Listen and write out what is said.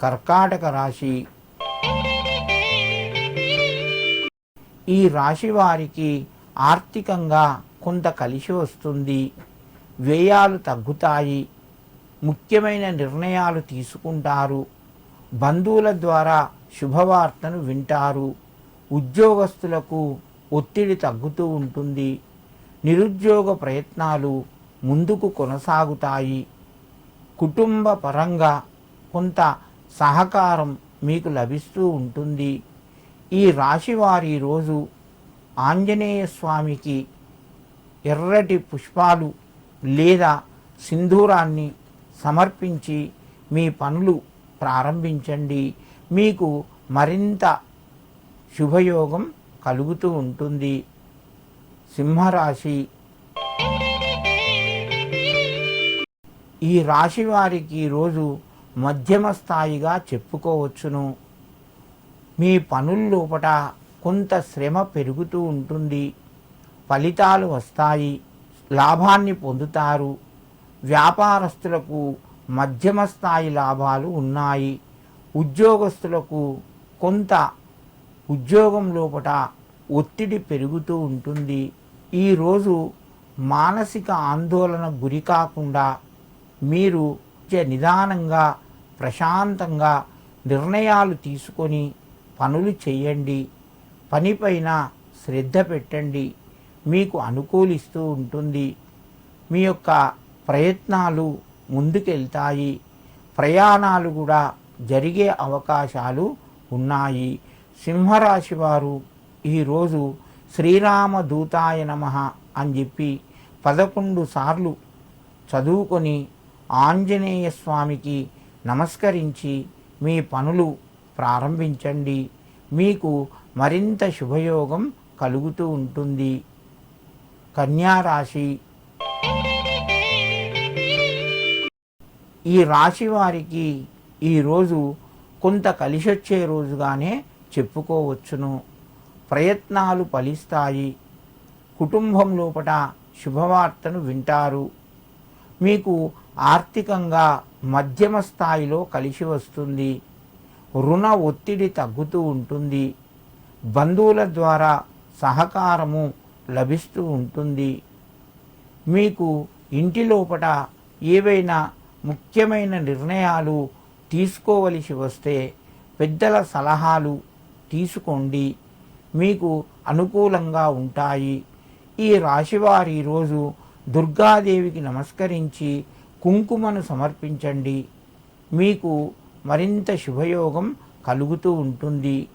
కర్కాటక రాశి. ఈ రాశి వారికి ఆర్థికంగా కొంత కలిసి వస్తుంది. వ్యయాలు తగ్గుతాయి. ముఖ్యమైన నిర్ణయాలు తీసుకుంటారు. బంధువుల ద్వారా శుభవార్తను వింటారు. ఉద్యోగస్తులకు ఒత్తిడి తగ్గుతూ ఉంటుంది. నిరుద్యోగ ప్రయత్నాలు ముందుకు కొనసాగుతాయి. కుటుంబ పరంగా కొంత సహకారం మీకు లభిస్తూ ఉంటుంది. ఈ రాశి వారి రోజు ఆంజనేయ స్వామికి ఎర్రటి పుష్పాలు లేదా సింధూరాన్ని సమర్పించి మీ పనులు ప్రారంభించండి. మీకు మరింత శుభయోగం కలుగుతూ ఉంటుంది. సింహరాశి. ఈ రాశి వారికి రోజు మధ్యమ స్థాయిగా చెప్పుకోవచ్చును. మీ పనుల లోపట కొంత శ్రమ పెరుగుతూ ఉంటుంది. ఫలితాలు వస్తాయి. లాభాన్ని పొందుతారు. వ్యాపారస్తులకు మధ్యమ స్థాయి లాభాలు ఉన్నాయి. ఉద్యోగస్తులకు కొంత ఉద్యోగం లోపట ఒత్తిడి పెరుగుతూ ఉంటుంది. ఈరోజు మానసిక ఆందోళన గురి కాకుండా మీరు నిదానంగా ప్రశాంతంగా నిర్ణయాలు తీసుకొని పనులు చేయండి పనిపైన శ్రద్ధ పెట్టండి. మీకు అనుకూలిస్తూ ఉంటుంది. మీ యొక్క ప్రయత్నాలు ముందుకెళ్తాయి. ప్రయాణాలు కూడా జరిగే అవకాశాలు ఉన్నాయి. సింహరాశి వారు ఈరోజు శ్రీరామ దూతాయ నమ అని చెప్పి పదకొండు సార్లు చదువుకొని ఆంజనేయ స్వామికి నమస్కరించి మీ పనులు ప్రారంభించండి. మీకు మరింత శుభయోగం కలుగుతూ ఉంటుంది. కన్యారాశి. ఈ రాశి వారికి ఈరోజు కొంత కలిసొచ్చే రోజుగానే చెప్పుకోవచ్చును. ప్రయత్నాలు ఫలిస్తాయి. కుటుంబం లోపట శుభవార్తను వింటారు. మీకు ఆర్థికంగా మధ్యమ స్థాయిలో కలిసి వస్తుంది. రుణ ఒత్తిడి తగ్గుతూ ఉంటుంది. బంధువుల ద్వారా సహకారము లభిస్తూ ఉంటుంది. మీకు ఇంటి లోపట ఏవైనా ముఖ్యమైన నిర్ణయాలు తీసుకోవలసి వస్తే పెద్దల సలహాలు తీసుకోండి. మీకు అనుకూలంగా ఉంటాయి. ఈ రాశివారి ఈరోజు దుర్గాదేవికి నమస్కరించి కుంకుమను సమర్పించండి. మీకు మరింత శుభయోగం కలుగుతూ ఉంటుంది.